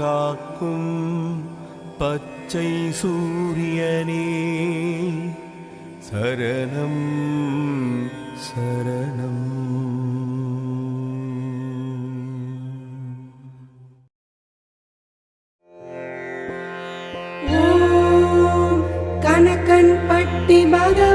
കാക്കും പച്ചൈ സൂര്യനേ. ശരണം ശരണം. കനക്കൻ പട്ടി ഭഗ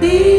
Be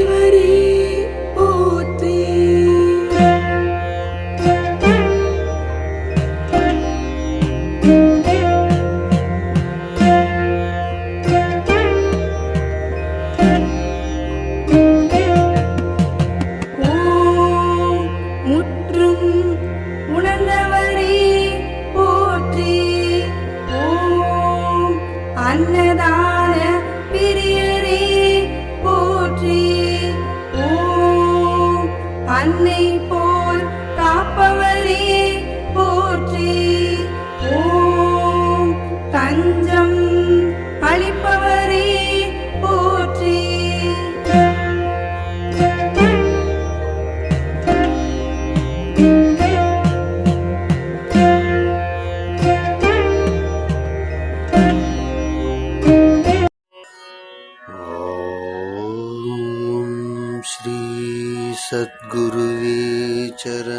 தன்னை போல் காப்பவரே போற்றி. ஓம் தஞ்சம் चरण